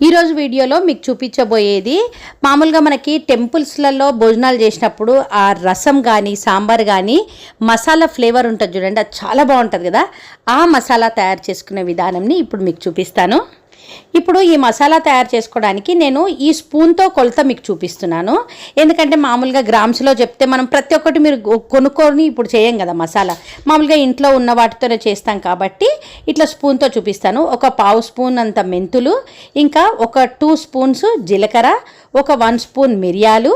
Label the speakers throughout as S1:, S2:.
S1: ఈరోజు వీడియోలో మీకు చూపించబోయేది మామూలుగా మనకి టెంపుల్స్లలో భోజనాలు చేసినప్పుడు ఆ రసం కానీ సాంబార్ కానీ మసాలా ఫ్లేవర్ ఉంటుంది చూడండి అది చాలా బాగుంటుంది కదా. ఆ మసాలా తయారు చేసుకునే విధానంని ఇప్పుడు మీకు చూపిస్తాను. ఇప్పుడు ఈ మసాలా తయారు చేసుకోవడానికి నేను ఈ స్పూన్తో కొలత మీకు చూపిస్తున్నాను. ఎందుకంటే మామూలుగా గ్రామ్స్లో చెప్తే మనం ప్రతి ఒక్కటి మీరు కొనుక్కొని ఇప్పుడు చేయం కదా మసాలా. మామూలుగా ఇంట్లో ఉన్న వాటితోనే చేస్తాం కాబట్టి ఇట్లా స్పూన్తో చూపిస్తాను. ఒక పావు స్పూన్ అంత మెంతులు ఇంకా ఒక టూ స్పూన్స్ జీలకర్ర ఒక వన్ స్పూన్ మిరియాలు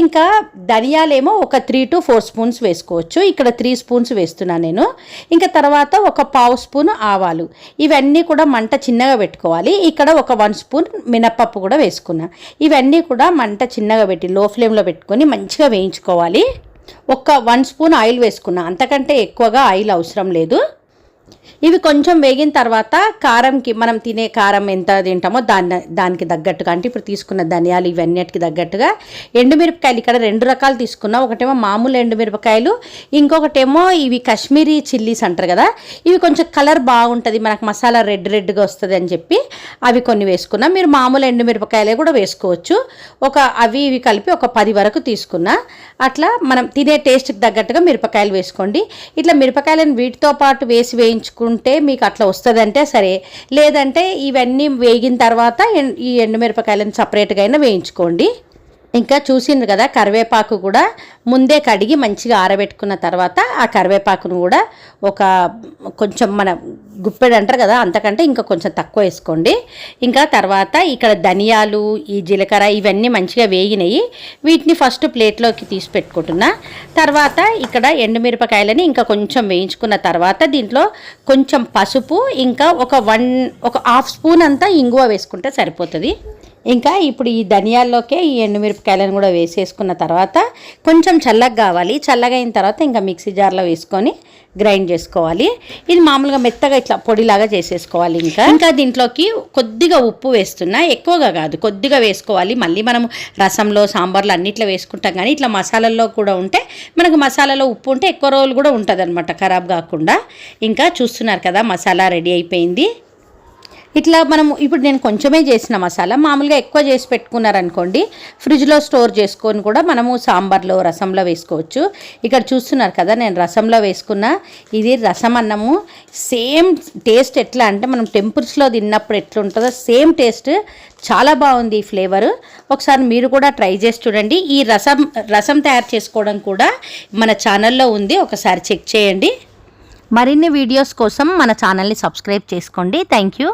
S1: ఇంకా ధనియాలేమో ఒక త్రీ టు ఫోర్ స్పూన్స్ వేసుకోవచ్చు. ఇక్కడ త్రీ స్పూన్స్ వేస్తున్నాను నేను. ఇంకా తర్వాత ఒక పావు స్పూన్ ఆవాలు. ఇవన్నీ కూడా మంట చిన్నగా పెట్టుకోవాలి. ఇక్కడ ఒక వన్ స్పూన్ మినప్పప్పు కూడా వేసుకున్నా. ఇవన్నీ కూడా మంట చిన్నగా పెట్టి లో ఫ్లేమ్లో పెట్టుకొని మంచిగా వేయించుకోవాలి. ఒక వన్ స్పూన్ ఆయిల్ వేసుకున్నా. అంతకంటే ఎక్కువగా ఆయిల్ అవసరం లేదు. ఇవి కొంచెం వేగిన తర్వాత కారంకి మనం తినే కారం ఎంత తింటామో దాని దానికి తగ్గట్టుగా అంటే ఇప్పుడు తీసుకున్న ధనియాలు ఇవన్నిటికి తగ్గట్టుగా ఎండుమిరపకాయలు ఇక్కడ రెండు రకాలు తీసుకున్నా. ఒకటేమో మామూలు ఎండుమిరపకాయలు ఇంకొకటేమో ఇవి కాశ్మీరీ చిల్లీస్ అంటారు కదా. ఇవి కొంచెం కలర్ బాగుంటుంది మనకు మసాలా రెడ్ రెడ్గా వస్తుంది అని చెప్పి అవి కొన్ని వేసుకున్నా. మీరు మామూలు ఎండుమిరపకాయలే కూడా వేసుకోవచ్చు. ఒక అవి ఇవి కలిపి ఒక పది వరకు తీసుకున్నా. అట్లా మనం తినే టేస్ట్కి తగ్గట్టుగా మిరపకాయలు వేసుకోండి. ఇట్లా మిరపకాయలను వీటితో పాటు వేసి వేయించుకుంటే మీకు అట్లా వస్తుందంటే సరే. లేదంటే ఇవన్నీ వేగిన తర్వాత ఈ ఎండుమిరపకాయలను సపరేట్గా అయినా వేయించుకోండి. ఇంకా చూసిండ్రు కదా కరివేపాకు కూడా ముందే కడిగి మంచిగా ఆరబెట్టుకున్న తర్వాత ఆ కరివేపాకును కూడా ఒక కొంచెం మన గుప్పెడు అంటారు కదా అంతకంటే ఇంకా కొంచెం తక్కువ వేసుకోండి. ఇంకా తర్వాత ఇక్కడ ధనియాలు ఈ జీలకర్ర ఇవన్నీ మంచిగా వేగినాయి. వీటిని ఫస్ట్ ప్లేట్లోకి తీసి పెట్టుకుంటున్నా. తర్వాత ఇక్కడ ఎండుమిరపకాయలని ఇంకా కొంచెం వేయించుకున్న తర్వాత దీంట్లో కొంచెం పసుపు ఇంకా ఒక వన్ ఒక హాఫ్ స్పూన్ అంతా ఇంగువ వేసుకుంటే సరిపోతుంది. ఇంకా ఇప్పుడు ఈ ధనియాల్లోకే ఈ ఎండుమిరపకాయలను కూడా వేసేసుకున్న తర్వాత కొంచెం చల్లగా కావాలి. చల్లగా అయిన తర్వాత ఇంకా మిక్సీ జార్లో వేసుకొని గ్రైండ్ చేసుకోవాలి. ఇది మామూలుగా మెత్తగా ఇట్లా పొడిలాగా చేసేసుకోవాలి ఇంకా. ఇంకా దీంట్లోకి కొద్దిగా ఉప్పు వేస్తున్నా. ఎక్కువగా కాదు కొద్దిగా వేసుకోవాలి. మళ్ళీ మనం రసంలో సాంబార్లో అన్నిట్లో వేసుకుంటాం కానీ ఇట్లా మసాలాల్లో కూడా ఉంటే మనకు మసాలాలో ఉప్పు ఉంటే ఎక్కువ రోజులు కూడా ఉంటుంది అనమాట ఖరాబ్ కాకుండా. ఇంకా చూస్తున్నారు కదా మసాలా రెడీ అయిపోయింది. ఇట్లా మనం ఇప్పుడు నేను కొంచెమే చేసిన మసాలా మామూలుగా ఎక్కువ చేసి పెట్టుకున్నారనుకోండి ఫ్రిడ్జ్లో స్టోర్ చేసుకొని కూడా మనము సాంబార్లో రసంలో వేసుకోవచ్చు. ఇక్కడ చూస్తున్నారు కదా నేను రసంలో వేసుకున్న ఇది రసం అన్నము. సేమ్ టేస్ట్ ఎట్లా అంటే మనం టెంపుల్స్లో తిన్నప్పుడు ఎట్లుంటుందో సేమ్ టేస్ట్. చాలా బాగుంది ఈ ఫ్లేవర్. ఒకసారి మీరు కూడా ట్రై చేసి చూడండి. ఈ రసం రసం తయారు చేసుకోవడం కూడా మన ఛానల్లో ఉంది. ఒకసారి చెక్ చేయండి. మరిన్ని వీడియోస్ కోసం మన ఛానల్ని సబ్స్క్రైబ్ చేసుకోండి. Thank you.